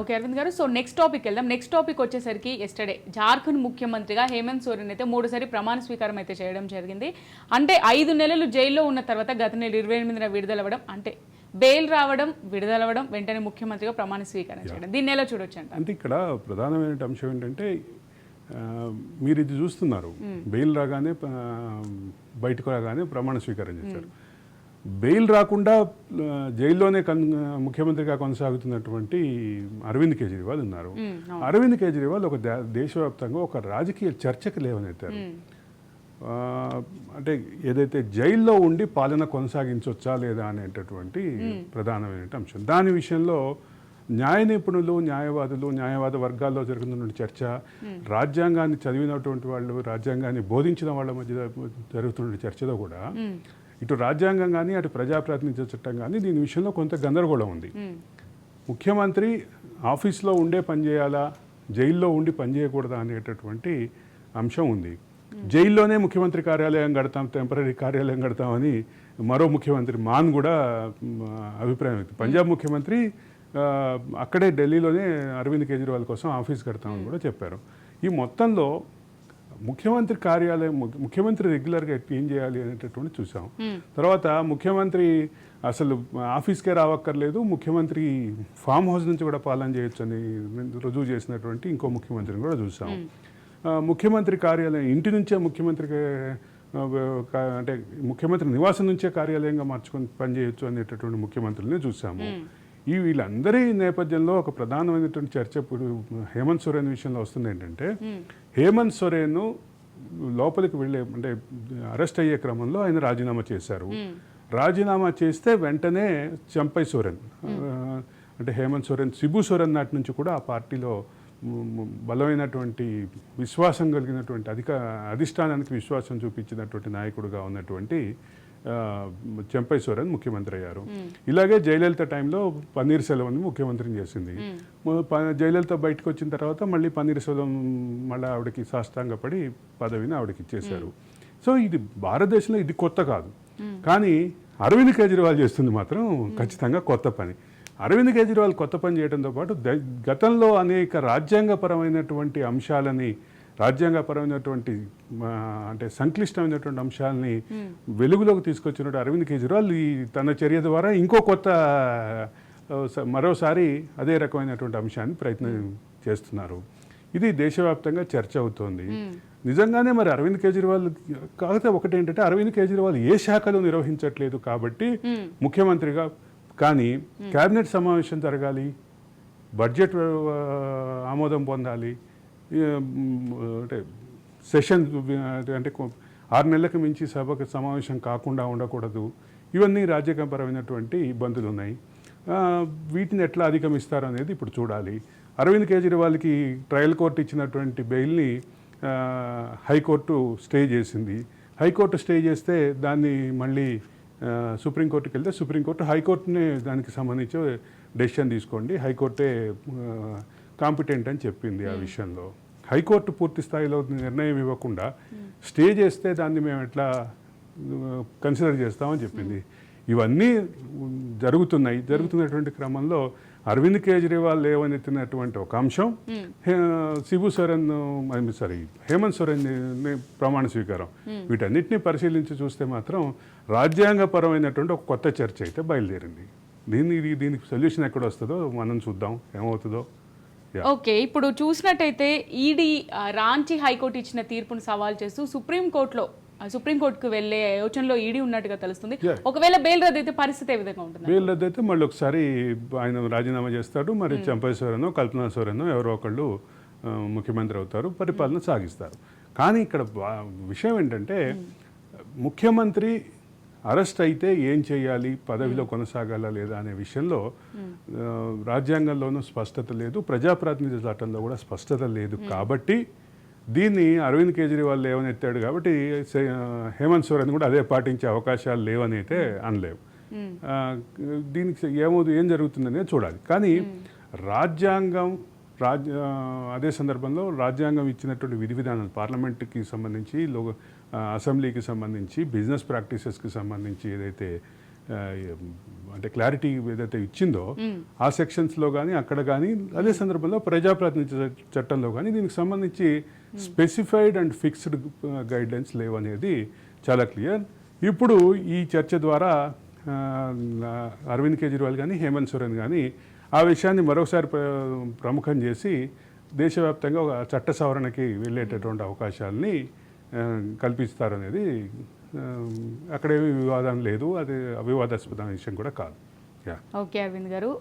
Okay Aravind garu. So next topic వెళ్దాం. Next topic వచ్చేసరికి yesterday Jharkhand ముఖ్యమంత్రిగా హేమంత్ సోరెన్ అయితే మూడుసారి ప్రమాణ స్వీకారం అయితే చేయడం జరిగింది. అంటే ఐదు నెలలు జైల్లో ఉన్న తర్వాత గత నెల ఇరవై ఎనిమిదిన విడుదలవ్వడం అంటే బెయిల్ రావడం విడుదలవ్వడం వెంటనే ముఖ్యమంత్రిగా ప్రమాణ స్వీకారం చేయడం. దీన్ని ఎలా చూడొచ్చు అంట అంటే ఇక్కడ ప్రధానమైన అంశం ఏంటంటే మీరు ఇది చూస్తున్నారు. బెయిల్ రాగానే బయటకు రాగానే ప్రమాణ స్వీకారం చేశారు. బెయిల్ రాకుండా జైల్లోనే కన్ ముఖ్యమంత్రిగా కొనసాగుతున్నటువంటి అరవింద్ కేజ్రీవాల్ ఉన్నారు. అరవింద్ కేజ్రీవాల్ ఒక దే- దేశవ్యాప్తంగా ఒక రాజకీయ చర్చకు లేవనెత్తారు. అంటే ఏదైతే జైల్లో ఉండి పాలన కొనసాగించవచ్చా లేదా అనేటటువంటి ప్రధానమైన అంశం. దాని విషయంలో న్యాయ నిపుణులు న్యాయవాదులు న్యాయవాద వర్గాల్లో జరుగుతున్న చర్చ రాజ్యాంగాన్ని చదివినటువంటి వాళ్ళు రాజ్యాంగాన్ని బోధించిన వాళ్ళ మధ్య జరుగుతున్న చర్చలో కూడా ఇటు రాజ్యాంగం కానీ అటు ప్రజాప్రాతినిధ్య చట్టం కానీ దీని విషయంలో కొంత గందరగోళం ఉంది. ముఖ్యమంత్రి ఆఫీస్లో ఉండే పనిచేయాలా జైల్లో ఉండి పనిచేయకూడదా అనేటటువంటి అంశం ఉంది. జైల్లోనే ముఖ్యమంత్రి కార్యాలయం కడతాం టెంపరీ కార్యాలయం కడతామని మరో ముఖ్యమంత్రి మాన్ కూడా అభిప్రాయం వ్యక్తం పంజాబ్ ముఖ్యమంత్రి అక్కడే ఢిల్లీలోనే అరవింద్ కేజ్రీవాల్ కోసం ఆఫీస్ కడతామని కూడా చెప్పారు. ఈ మొత్తంలో ముఖ్యమంత్రి కార్యాలయం ముఖ్య- ముఖ్యమంత్రి రెగ్యులర్గా ఏం చేయాలి అనేటటువంటి చూసాం. తర్వాత ముఖ్యమంత్రి అసలు ఆఫీస్కే రావక్కర్లేదు ముఖ్యమంత్రి ఫామ్ హౌస్ నుంచి కూడా పాలన చేయొచ్చు అని రుజువు చేసినటువంటి ఇంకో ముఖ్యమంత్రిని కూడా చూసాం. ముఖ్యమంత్రి కార్యాలయం ఇంటి నుంచే కా- అంటే ముఖ్యమంత్రి నివాసం నుంచే కార్యాలయంగా మార్చుకొని పనిచేయొచ్చు అనేటటువంటి ముఖ్యమంత్రుల్ని చూసాము. ఈ వీళ్ళందరి నేపథ్యంలో ఒక ప్రధానమైనటువంటి చర్చ ఇప్పుడు హేమంత్ సోరెన్ విషయంలో వస్తుంది ఏంటంటే హేమంత్ సోరెన్ లోపలికి వెళ్ళే అంటే అరెస్ట్ అయ్యే క్రమంలో ఆయన రాజీనామా చేశారు. రాజీనామా చేస్తే వెంటనే చంపై సోరెన్ అంటే హేమంత్ సోరెన్ సిబు సోరెన్ నాటి నుంచి కూడా ఆ పార్టీలో బలమైనటువంటి విశ్వాసం కలిగినటువంటి అధిక అధిష్టానానికి విశ్వాసం చూపించినటువంటి నాయకుడుగా ఉన్నటువంటి చెంపై సోరెన్ ముఖ్యమంత్రి అయ్యారు. ఇలాగే జయలలిత టైంలో పన్నీర్ సెల్వంని ముఖ్యమంత్రిని చేసింది. జయలలిత బయటకు వచ్చిన తర్వాత మళ్ళీ పన్నీర్ సెల్వం మళ్ళీ ఆవిడకి సాష్టాంగపడి పదవిని ఆవిడకి ఇచ్చేశారు. సో ఇది భారతదేశంలో ఇది కొత్త కాదు. కానీ అరవింద్ కేజ్రీవాల్ చేస్తుంది మాత్రం ఖచ్చితంగా కొత్త పని. అరవింద్ కేజ్రీవాల్ కొత్త పని చేయడంతో పాటు గతంలో అనేక రాజ్యాంగపరమైనటువంటి అంశాలని రాజ్యాంగపరమైనటువంటి అంటే సంక్లిష్టమైనటువంటి అంశాలని వెలుగులోకి తీసుకొచ్చినట్టు అరవింద్ కేజ్రీవాల్ ఈ తన చర్య ద్వారా ఇంకో కొత్త మరోసారి అదే రకమైనటువంటి అంశాన్ని ప్రయత్నం చేస్తున్నారు. ఇది దేశవ్యాప్తంగా చర్చ అవుతోంది. నిజంగానే మరి అరవింద్ కేజ్రీవాల్ కాకపోతే ఒకటి ఏంటంటే అరవింద్ కేజ్రీవాల్ ఏ శాఖలు నిర్వహించట్లేదు కాబట్టి ముఖ్యమంత్రిగా కానీ కేబినెట్ సమావేశం జరగాలి బడ్జెట్ ఆమోదం పొందాలి అంటే సెషన్ అంటే ఆరు నెలలకు మించి సభకు సమావేశం కాకుండా ఉండకూడదు. ఇవన్నీ రాజ్యాంగపరమైనటువంటి ఇబ్బందులు ఉన్నాయి వీటిని ఎట్లా అధిగమిస్తారు అనేది ఇప్పుడు చూడాలి. అరవింద్ కేజ్రీవాల్కి ట్రయల్ కోర్టు ఇచ్చినటువంటి బెయిల్ని హైకోర్టు స్టే చేసింది. హైకోర్టు స్టే చేస్తే దాన్ని మళ్ళీ సుప్రీంకోర్టుకి వెళ్తే సుప్రీంకోర్టు హైకోర్టునే దానికి సంబంధించి డెసిషన్ తీసుకోండి. హైకోర్టే కాంపిటెంట్ అని చెప్పింది ఆ విషయంలో. హైకోర్టు పూర్తి స్థాయిలో నిర్ణయం ఇవ్వకుండా స్టే చేస్తే దాన్ని మేము ఎట్లా కన్సిడర్ చేస్తామని చెప్పింది. ఇవన్నీ జరుగుతున్నాయి. జరుగుతున్నటువంటి క్రమంలో అరవింద్ కేజ్రీవాల్ లేవనెత్తినటువంటి ఒక అంశం. శిబు సోరెన్ సారీ హేమంత్ సోరెన్ ప్రమాణ స్వీకారం. వీటన్నిటిని పరిశీలించి చూస్తే మాత్రం రాజ్యాంగపరమైనటువంటి ఒక కొత్త చర్చ అయితే బయలుదేరింది. దీన్ని దీనికి సొల్యూషన్ ఎక్కడ వస్తుందో మనం చూద్దాం. ఏమవుతుందో. ఓకే ఇప్పుడు చూసినట్టయితే ఈడీ ఆ, రాంచీ హైకోర్టు ఇచ్చిన తీర్పును సవాల్ చేస్తూ సుప్రీంకోర్టులో సుప్రీంకోర్టుకు వెళ్ళే యోచనలో ఈడీ ఉన్నట్టుగా తెలుస్తుంది. ఒకవేళ బెయిల్ రద్దయితే పరిస్థితి ఏ విధంగా ఉంటుంది వీళ్ళదైతే మళ్ళీ ఒకసారి ఆయన రాజీనామా చేస్తాడు మరి చంపేశ్వరనో కల్పనా సోరెనో ఎవరో ఒకళ్ళు ముఖ్యమంత్రి అవుతారు పరిపాలన సాగిస్తారు. కానీ ఇక్కడ విషయం ఏంటంటే ముఖ్యమంత్రి అరెస్ట్ అయితే ఏం చేయాలి పదవిలో కొనసాగాలా లేదా అనే విషయంలో రాజ్యాంగంలోనూ స్పష్టత లేదు ప్రజాప్రాతినిధ్య చట్టంలో కూడా స్పష్టత లేదు కాబట్టి దీన్ని అరవింద్ కేజ్రీవాల్ లేవనెత్తాడు కాబట్టి హేమంత్ సోరెన్ కూడా అదే పాటించే అవకాశాలు లేవని అయితే అనలేవు. దీనికి ఏమో ఏం జరుగుతుందనేది చూడాలి. కానీ రాజ్యాంగం రాజ్య ఆ, అదే సందర్భంలో రాజ్యాంగం ఇచ్చినటువంటి విధి విధానాలు పార్లమెంట్కి సంబంధించి లో అసెంబ్లీకి సంబంధించి బిజినెస్ ప్రాక్టీసెస్కి సంబంధించి ఏదైతే అంటే క్లారిటీ ఏదైతే ఇచ్చిందో ఆ సెక్షన్స్లో కానీ అక్కడ కానీ అదే సందర్భంలో ప్రజాప్రాతినిధ్య చట్టంలో కానీ దీనికి సంబంధించి specified and fixed guidelines లేవనేది చాలా క్లియర్. ఇప్పుడు ఈ చర్చ ద్వారా అరవింద్ కేజ్రీవాల్ కానీ హేమంత్ సోరెన్ కానీ ఆ విషయాన్ని మరొకసారి ప్రముఖం చేసి దేశవ్యాప్తంగా ఒక చట్ట సవరణకి వెళ్ళేటటువంటి అవకాశాలని కల్పిస్తారనేది అక్కడేమీ వివాదం లేదు. అది అవివాదాస్పద విషయం కూడా కాదు. యా. ఓకే అరవింద్ గారు.